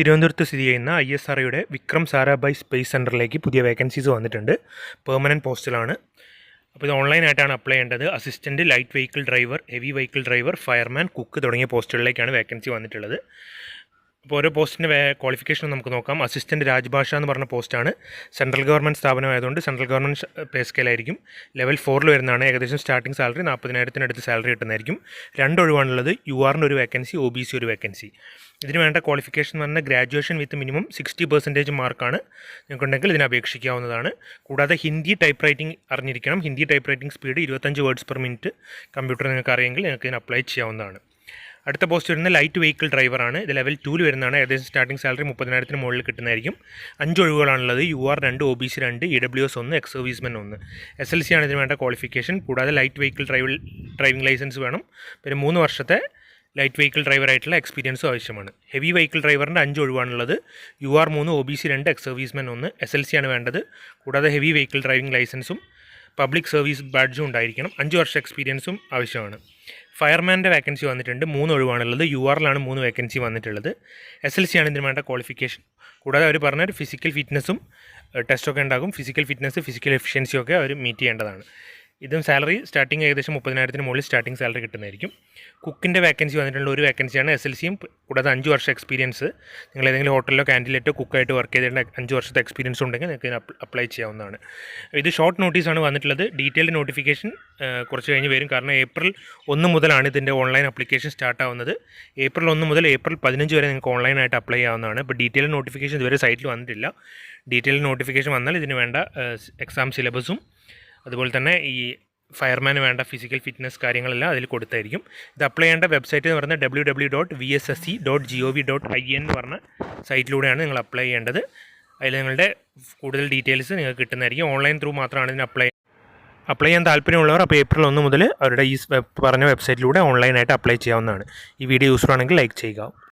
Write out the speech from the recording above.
തിരുവനന്തപുരത്ത് സ്ഥിതി ചെയ്യുന്ന ഐ എസ് ആർഒയുടെ വിക്രം സാരാഭായ് സ്പേസ് സെന്ററിലേക്ക് പുതിയ വേക്കൻസീസ് വന്നിട്ടുണ്ട്. പെർമനന്റ് പോസ്റ്റിലാണ്. അപ്പോൾ ഇത് ഓൺലൈനായിട്ടാണ് അപ്ലൈ ചെയ്യേണ്ടത്. Assistant light vehicle driver heavy vehicle driver fireman cook തുടങ്ങിയ പോസ്റ്റുകളിലേക്കാണ് വേക്കൻസി വന്നിട്ടുള്ളത്. അപ്പോൾ ഓരോ പോസ്റ്റിന്റെ ക്വാളിഫിക്കേഷൻ നമുക്ക് നോക്കാം. അസിസ്റ്റന്റ് രാജ്ഭാഷ എന്ന് പറഞ്ഞ പോസ്റ്റാണ്. സെൻട്രൽ ഗവൺമെന്റ് സ്ഥാപനമായതുകൊണ്ട് സെൻട്രൽ ഗവൺമെന്റ് പേ സ്കെയിലായിരിക്കും ലെവൽ ഫോറിൽ വരുന്നതാണ്. ഏകദേശം സ്റ്റാർട്ടിംഗ് സാലറി നാൽപ്പതിനായിരത്തിനടുത്ത് സാലറി കിട്ടുന്നതായിരിക്കും. രണ്ടൊഴിവാണുള്ളത് യു ആറിന്റെ ഒരു വേക്കൻസി ഒ ബി സി ഒരു വേക്കൻസി ഇതിന് വേണ്ട ക്വാളിഫിക്കേഷൻ എന്ന് പറഞ്ഞാൽ graduation with minimum sixty percentage മാർക്കാണ് നിങ്ങൾക്കുണ്ടെങ്കിൽ ഇതിന് അപേക്ഷിക്കാവുന്നതാണ്. കൂടാതെ ഹിന്ദി ടൈപ്പ് റൈറ്റിംഗ് അറിഞ്ഞിരിക്കണം. ഹിന്ദി ടൈപ്പ് റൈറ്റിംഗ് സ്പീഡ് ഇരുപത്തഞ്ച് വേർഡ്സ് പെർ മിനിറ്റ് കമ്പ്യൂട്ടർ നിങ്ങൾക്ക് അറിയെങ്കിൽ നിങ്ങൾക്ക് ഇതിന് അപ്ലൈ ചെയ്യാവുന്നതാണ്. അടുത്ത പോസ്റ്റ് വരുന്നത് ലൈറ്റ് വെഹിക്കിൾ ഡ്രൈവറാണ് ഇത് ലെവൽ ടൂവിൽ വരുന്നതാണ്. ഏകദേശം സ്റ്റാർട്ടിംഗ് സാലറി മുപ്പതിനായിരത്തിന് മുകളിൽ കിട്ടുന്നതായിരിക്കും. അഞ്ച് ഒഴിവുകളാണുള്ളത്. യു ആർ രണ്ട് ഒ ബി സി രണ്ട് ഇ ഡബ്ല്യു എസ് ഒന്ന് എക്സ് സർവീസ്മെൻ ഒന്ന്. എസ് എൽ സി ആണ് ഇതിന് വേണ്ട ക്വാളിഫിക്കേഷൻ കൂടാതെ light vehicle drive driving licence വേണം. പിന്നെ മൂന്ന് വർഷത്തെ ലൈറ്റ് വെഹിക്കിൾ ഡ്രൈവറായിട്ടുള്ള എക്സ്പീരിയൻസും ആവശ്യമാണ്. ഹെവി വെഹിക്കിൾ ഡ്രൈവറിന്റെ അഞ്ച് ഒഴിവാണുള്ളത്. യു ആർ മൂന്ന് ഒ ബി സി രണ്ട് എക്സ് സർവീസ്മെൻ ഒന്ന് എസ് എൽ സി ആണ് വേണ്ടത്. കൂടാതെ ഹെവി വെഹിക്കിൾ ഡ്രൈവിംഗ് ലൈസൻസും പബ്ലിക് സർവീസ് ബാഡ്ജും ഉണ്ടായിരിക്കണം. അഞ്ച് വർഷം എക്സ്പീരിയൻസും ആവശ്യമാണ്. ഫയർമാന്റെ വേക്കൻസി വന്നിട്ടുണ്ട്. മൂന്ന് ഒഴിവാണുള്ളത്. യു ആറിലാണ് മൂന്ന് വേക്കൻസി വന്നിട്ടുള്ളത്. എസ് എൽ സി ആണ് ഇതിന് വേണ്ട ക്വാളിഫിക്കേഷൻ കൂടാതെ അവർ പറഞ്ഞ ഒരു ഫിസിക്കൽ ഫിറ്റ്നസ്സും ടെസ്റ്റൊക്കെ ഉണ്ടാകും. ഫിസിക്കൽ ഫിറ്റ്നസ് ഫിസിക്കൽ എഫിഷ്യൻസിയൊക്കെ അവർ മീറ്റ് ചെയ്യേണ്ടതാണ്. ഇതും സാലറി സ്റ്റാർട്ടിങ് ഏകദേശം മുപ്പതിനായിരത്തിന് മുകളിൽ സ്റ്റാർട്ടിങ് സാലറി കിട്ടുന്നതായിരിക്കും. കുക്കിന്റെ വേക്കൻസി വന്നിട്ടുള്ള ഒരു വേക്കൻസിയാണ് എസ് എൽ സിയും കൂടാതെ അഞ്ച് വർഷം എക്സ്പീരിയൻസ് നിങ്ങൾ ഏതെങ്കിലും ഹോട്ടലിലോ ക്യാന്റീനിലോ കുക്കായിട്ട് വർക്ക് ചെയ്തേണ്ട അഞ്ച് വർഷത്തെ എക്സ്പീരിയൻസ് ഉണ്ടെങ്കിൽ നിങ്ങൾക്ക് ഇതിന് അപ്ലൈ ചെയ്യാവുന്നതാണ്. ഇത് ഷോർട്ട് നോട്ടീസാണ് വന്നിട്ടുള്ളത്. ഡീറ്റെയിൽഡ് നോട്ടിഫിക്കേഷൻ കുറച്ച് കഴിഞ്ഞ് വരും. കാരണം ഏപ്രിൽ ഒന്ന് മുതലാണ് ഇതിന്റെ ഓൺലൈൻ അപ്ലിക്കേഷൻ സ്റ്റാർട്ട് ആവുന്നത്. ഏപ്രിൽ ഒന്ന് മുതൽ ഏപ്രിൽ പതിനഞ്ച് വരെ നിങ്ങൾക്ക് ഓൺലൈനായിട്ട് അപ്ലൈ ചെയ്യാവുന്നതാണ്. ഇപ്പോൾ ഡീറ്റെയിൽ നോട്ടിഫിക്കേഷൻ ഇതുവരെ സൈറ്റിൽ വന്നിട്ടില്ല. ഡീറ്റെയിൽ നോട്ടിഫിക്കേഷൻ വന്നാൽ ഇതിന് വേണ്ട എക്സാം സിലബസും അതുപോലെ തന്നെ ഈ ഫയർമാന് വേണ്ട ഫിസിക്കൽ ഫിറ്റ്നസ് കാര്യങ്ങളെല്ലാം അതിൽ കൊടുത്തായിരിക്കും. ഇത് അപ്ലൈ ചെയ്യേണ്ട വെബ്സൈറ്റ് എന്ന് പറയുന്നത് W W dot V S S C dot G O V dot I N എന്ന് പറഞ്ഞ സൈറ്റിലൂടെയാണ് നിങ്ങൾ അപ്ലൈ ചെയ്യേണ്ടത്. അതിൽ നിങ്ങളുടെ കൂടുതൽ ഡീറ്റെയിൽസ് നിങ്ങൾക്ക് കിട്ടുന്നതായിരിക്കും. ഓൺലൈൻ ത്രൂ മാത്രമാണ് ഇതിന് അപ്ലൈ അപ്ലൈ ചെയ്യാൻ താല്പര്യമുള്ളവർ അപ്പോൾ ഏപ്രിൽ ഒന്ന് മുതൽ അവരുടെ ഈ പറഞ്ഞ വെബ്സൈറ്റിലൂടെ ഓൺലൈനായിട്ട് അപ്ലൈ ചെയ്യാവുന്നതാണ്. ഈ വീഡിയോ യൂസ്ഫുൾ ആണെങ്കിൽ ലൈക്ക് ചെയ്യുക.